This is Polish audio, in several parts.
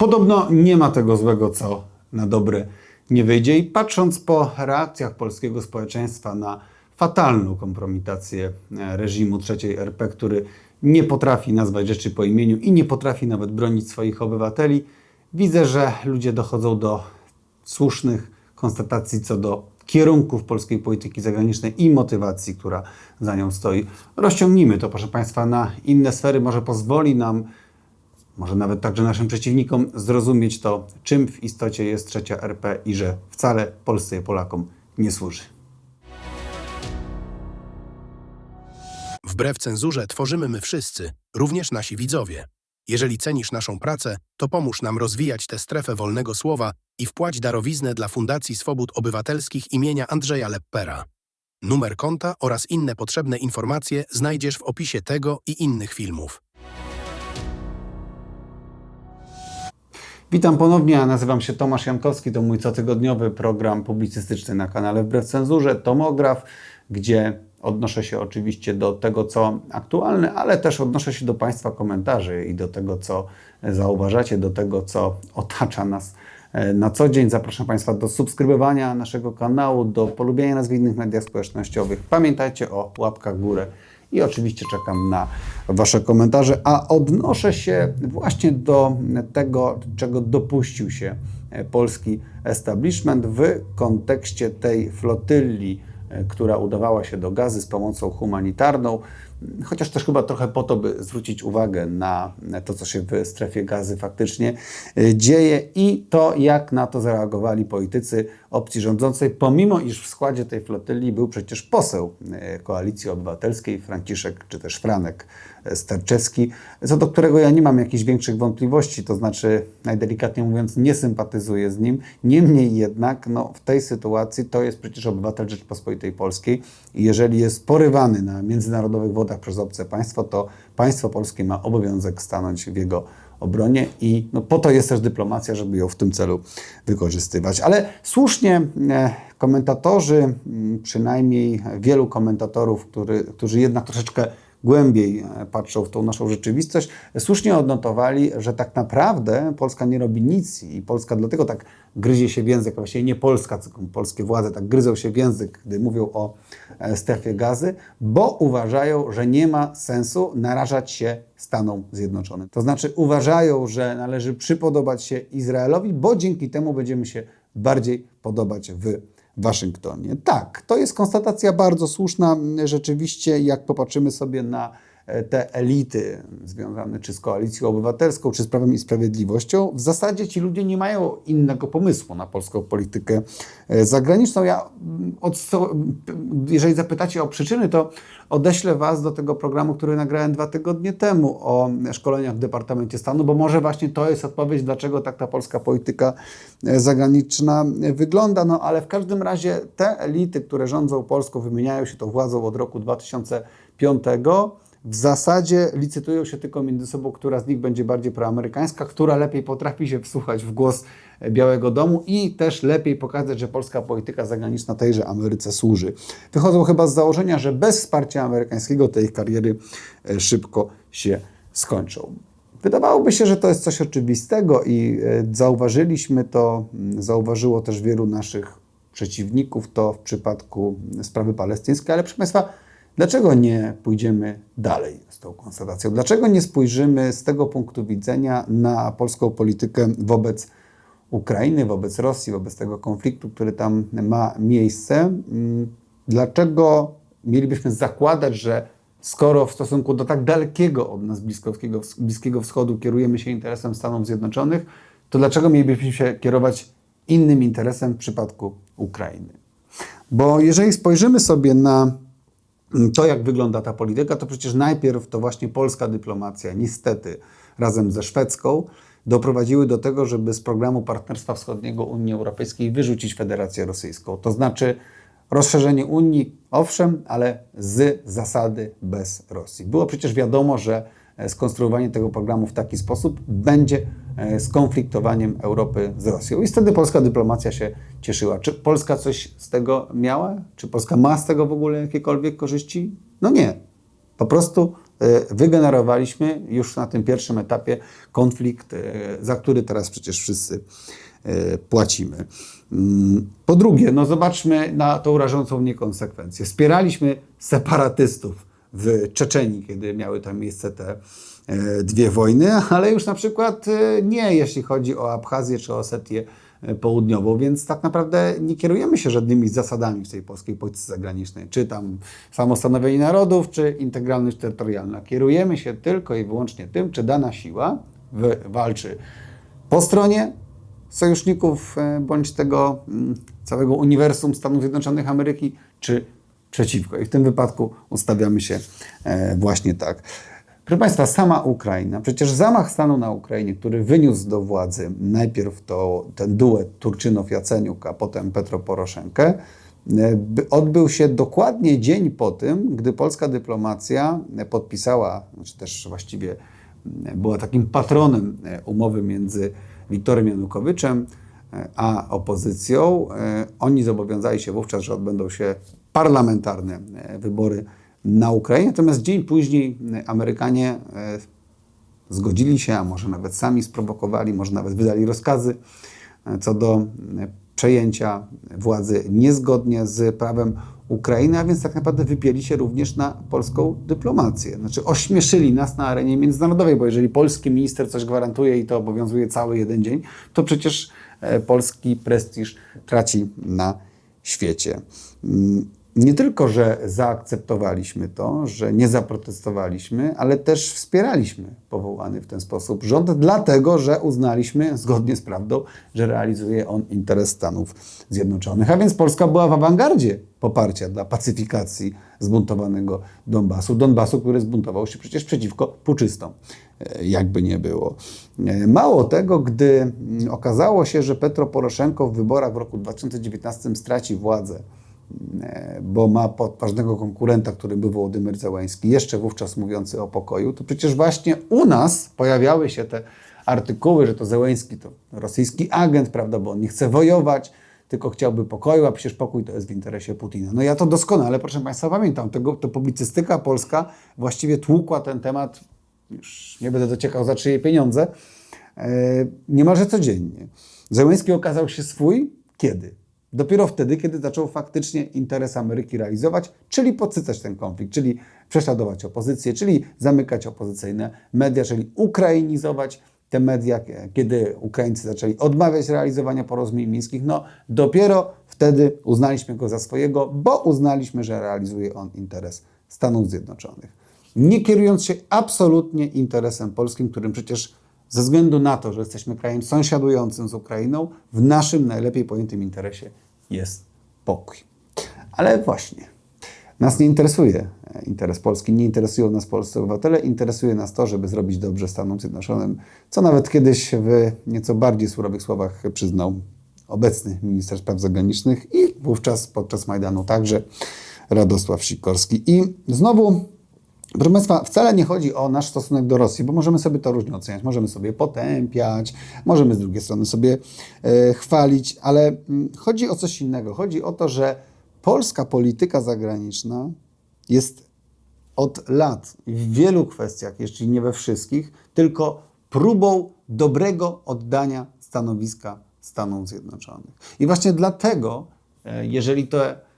Podobno nie ma tego złego, co na dobre nie wyjdzie. I patrząc po reakcjach polskiego społeczeństwa na fatalną kompromitację e, reżimu trzeciej RP, który nie potrafi nazwać rzeczy po imieniu i nie potrafi nawet bronić swoich obywateli, widzę, że ludzie dochodzą do słusznych konstatacji co do kierunków polskiej polityki zagranicznej i motywacji, która za nią stoi. Rozciągnijmy to, proszę Państwa, na inne sfery. Może pozwoli nam, może nawet także naszym przeciwnikom, zrozumieć to, czym w istocie jest trzecia RP i że wcale Polsce i Polakom nie służy. Wbrew cenzurze tworzymy my wszyscy, również nasi widzowie. Jeżeli cenisz naszą pracę, to pomóż nam rozwijać tę strefę wolnego słowa i wpłać darowiznę dla Fundacji Swobód Obywatelskich imienia Andrzeja Leppera. Numer konta oraz inne potrzebne informacje znajdziesz w opisie tego i innych filmów. Witam ponownie, nazywam się Tomasz Jankowski, to mój cotygodniowy program publicystyczny na kanale Wbrew Cenzurze, Tomograf, gdzie odnoszę się oczywiście do tego, co aktualne, ale też odnoszę się do Państwa komentarzy i do tego, co zauważacie, do tego, co otacza nas e, na co dzień. Zapraszam Państwa do subskrybowania naszego kanału, do polubienia nas w innych mediach społecznościowych. Pamiętajcie o łapkach górę i oczywiście czekam na Wasze komentarze, a odnoszę się właśnie do tego, czego dopuścił się polski establishment w kontekście tej flotylli, e, która udawała się do gazy z pomocą humanitarną, chociaż też chyba trochę po to, by zwrócić uwagę na to, co się w strefie gazy faktycznie e, dzieje i to, jak na to zareagowali politycy opcji rządzącej, pomimo iż w składzie tej flotylli był przecież poseł e, Koalicji Obywatelskiej, Franciszek czy też Franek Sterczewski, co do którego ja nie mam jakichś większych wątpliwości, to znaczy najdelikatnie mówiąc nie sympatyzuję z nim, niemniej jednak no, w tej sytuacji to jest przecież obywatel Rzeczypospolitej Polskiej i jeżeli jest porywany na międzynarodowych wodach przez obce państwo, to państwo polskie ma obowiązek stanąć w jego obronie i no, po to jest też dyplomacja, żeby ją w tym celu wykorzystywać. Ale słusznie e, komentatorzy, przynajmniej wielu komentatorów, który, którzy jednak troszeczkę głębiej e, patrzą w tą naszą rzeczywistość, słusznie odnotowali, że tak naprawdę Polska nie robi nic i Polska dlatego tak gryzie się w język, właściwie nie Polska, tylko polskie władze tak gryzą się w język, gdy mówią o e, strefie gazy, bo uważają, że nie ma sensu narażać się Stanom Zjednoczonym. To znaczy uważają, że należy przypodobać się Izraelowi, bo dzięki temu będziemy się bardziej podobać w Waszyngtonie. Tak, to jest konstatacja bardzo słuszna. Rzeczywiście, jak popatrzymy sobie na te elity związane czy z koalicją obywatelską, czy z prawem i sprawiedliwością, w zasadzie ci ludzie nie mają innego pomysłu na polską politykę e, zagraniczną. Ja, mm, jeżeli zapytacie o przyczyny, to odeślę Was do tego programu, który nagrałem dwa tygodnie temu o szkoleniach w Departamencie Stanu, bo może właśnie to jest odpowiedź, dlaczego tak ta polska polityka e, zagraniczna wygląda. No ale w każdym razie te elity, które rządzą Polską, wymieniają się tą władzą od roku 2005 w zasadzie licytują się tylko między sobą, która z nich będzie bardziej proamerykańska, która lepiej potrafi się wsłuchać w głos Białego Domu i też lepiej pokazać, że polska polityka zagraniczna tejże Ameryce służy. Wychodzą chyba z założenia, że bez wsparcia amerykańskiego te ich kariery e, szybko się skończą. Wydawałoby się, że to jest coś oczywistego i e, zauważyliśmy to, zauważyło też wielu naszych przeciwników to w przypadku sprawy palestyńskiej, ale proszę Państwa, Dlaczego nie pójdziemy dalej z tą konstatacją? Dlaczego nie spojrzymy z tego punktu widzenia na polską politykę wobec Ukrainy, wobec Rosji, wobec tego konfliktu, który tam ma miejsce? Mm, Dlaczego mielibyśmy zakładać, że skoro w stosunku do tak dalekiego od nas Bliskiego, Bliskiego Wschodu kierujemy się interesem Stanów Zjednoczonych, to dlaczego mielibyśmy się kierować innym interesem w przypadku Ukrainy? Bo jeżeli spojrzymy sobie na to, jak wygląda ta polityka, to przecież najpierw to właśnie polska dyplomacja, niestety razem ze szwedzką, doprowadziły do tego, żeby z programu Partnerstwa Wschodniego Unii Europejskiej wyrzucić Federację Rosyjską. To znaczy rozszerzenie Unii, owszem, ale z zasady bez Rosji. Było przecież wiadomo, że skonstruowanie tego programu w taki sposób będzie e, skonfliktowaniem Europy z Rosją. I wtedy polska dyplomacja się cieszyła. Czy Polska coś z tego miała? Czy Polska ma z tego w ogóle jakiekolwiek korzyści? No nie. Po prostu e, wygenerowaliśmy już na tym pierwszym etapie konflikt, e, za który teraz przecież wszyscy e, płacimy. Mm, Po drugie, no zobaczmy na tą rażącą niekonsekwencję. Wspieraliśmy separatystów w Czeczenii, kiedy miały tam miejsce te e, dwie wojny, ale już na przykład e, nie, jeśli chodzi o Abchazję czy Osetię e, Południową, więc tak naprawdę nie kierujemy się żadnymi zasadami w tej polskiej polityce zagranicznej, czy tam samostanowienie narodów, czy integralność terytorialna. Kierujemy się tylko i wyłącznie tym, czy dana siła walczy po stronie sojuszników bądź tego mm, całego uniwersum Stanów Zjednoczonych Ameryki, czy przeciwko. I w tym wypadku ustawiamy się e, właśnie tak. Proszę Państwa, sama Ukraina, przecież zamach stanu na Ukrainie, który wyniósł do władzy najpierw to, ten duet Turczynow-Jaceniuk, a potem Petro Poroszenkę, e, by- odbył się dokładnie dzień po tym, gdy polska dyplomacja e, podpisała, czy też właściwie m, była takim patronem e, umowy między Wiktorem Janukowiczem e, a opozycją. E, Oni zobowiązali się wówczas, że odbędą się parlamentarne e, wybory na Ukrainie, natomiast dzień później e, Amerykanie e, zgodzili się, a może nawet sami sprowokowali, może nawet wydali rozkazy co do przejęcia władzy niezgodnie z prawem Ukrainy, a więc tak naprawdę wypieli się również na polską dyplomację. Znaczy ośmieszyli nas na arenie międzynarodowej, bo jeżeli polski minister coś gwarantuje i to obowiązuje cały jeden dzień, to przecież polski prestiż traci na świecie. Nie tylko, że zaakceptowaliśmy to, że nie zaprotestowaliśmy, ale też wspieraliśmy powołany w ten sposób rząd, dlatego że uznaliśmy, zgodnie z prawdą, że realizuje on interes Stanów Zjednoczonych. A więc Polska była w awangardzie poparcia dla pacyfikacji zbuntowanego Donbasu. Donbasu, który zbuntował się przecież przeciwko puczystom, e, jakby nie było. E, Mało tego, gdy mm, okazało się, że Petro Poroszenko w wyborach w roku 2019 straci władzę, bo ma podważnego konkurenta, którym był Wołodymyr Zełański, jeszcze wówczas mówiący o pokoju, to przecież właśnie u nas pojawiały się te artykuły, że to Zełański to rosyjski agent, prawda, bo on nie chce wojować, tylko chciałby pokoju, a przecież pokój to jest w interesie Putina. No ja to doskonale, proszę Państwa, pamiętam. Tego, to publicystyka polska właściwie tłukła ten temat, już nie będę dociekał za czyje pieniądze, e, niemalże codziennie. Zełenski okazał się swój kiedy? Dopiero wtedy, kiedy zaczął faktycznie interes Ameryki realizować, czyli podsycać ten konflikt, czyli prześladować opozycję, czyli zamykać opozycyjne media, czyli ukrainizować te media, kiedy Ukraińcy zaczęli odmawiać realizowania porozumień mińskich, no dopiero wtedy uznaliśmy go za swojego, bo uznaliśmy, że realizuje on interes Stanów Zjednoczonych. Nie kierując się absolutnie interesem polskim, którym przecież ze względu na to, że jesteśmy krajem sąsiadującym z Ukrainą, w naszym najlepiej pojętym interesie jest pokój. Ale właśnie, nas nie interesuje e, interes Polski, nie interesują nas polscy obywatele, interesuje nas to, żeby zrobić dobrze Stanom Zjednoczonym, co nawet kiedyś w nieco bardziej surowych słowach przyznał obecny minister spraw zagranicznych i wówczas podczas Majdanu także Radosław Sikorski. I znowu Proszę Państwa, wcale nie chodzi o nasz stosunek do Rosji, bo możemy sobie to różnie oceniać. Możemy sobie potępiać, możemy z drugiej strony sobie e, chwalić, ale mm, chodzi o coś innego. Chodzi o to, że polska polityka zagraniczna jest od lat w wielu kwestiach, jeśli nie we wszystkich, tylko próbą dobrego oddania stanowiska Stanom Zjednoczonych. I właśnie dlatego, e, jeżeli te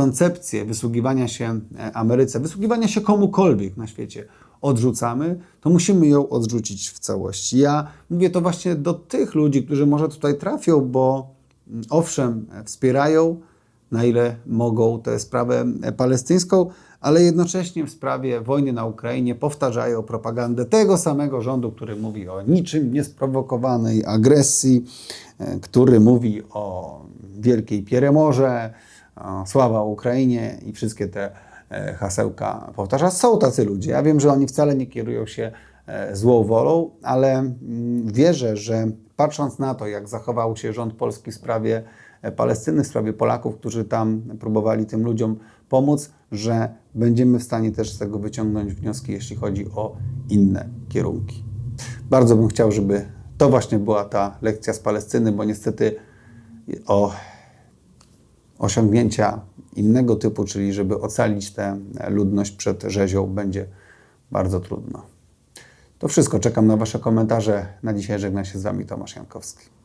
koncepcję wysługiwania się e, Ameryce, wysługiwania się komukolwiek na świecie odrzucamy, to musimy ją odrzucić w całości. Ja mówię to właśnie do tych ludzi, którzy może tutaj trafią, bo mm, owszem, wspierają na ile mogą tę sprawę e, palestyńską, ale jednocześnie w sprawie wojny na Ukrainie powtarzają propagandę tego samego rządu, który mówi o niczym niesprowokowanej agresji, e, który mówi o wielkiej Pieremorze, sława Ukrainie i wszystkie te e, hasełka powtarza. Są tacy ludzie. Ja wiem, że oni wcale nie kierują się e, złą wolą, ale mm, wierzę, że patrząc na to, jak zachował się rząd polski w sprawie e, Palestyny, w sprawie Polaków, którzy tam próbowali tym ludziom pomóc, że będziemy w stanie też z tego wyciągnąć wnioski, jeśli chodzi o inne kierunki. Bardzo bym chciał, żeby to właśnie była ta lekcja z Palestyny, bo niestety o osiągnięcia innego typu, czyli żeby ocalić tę ludność przed rzezią, będzie bardzo trudno. To wszystko. Czekam na Wasze komentarze. Na dzisiaj żegna się z Wami Tomasz Jankowski.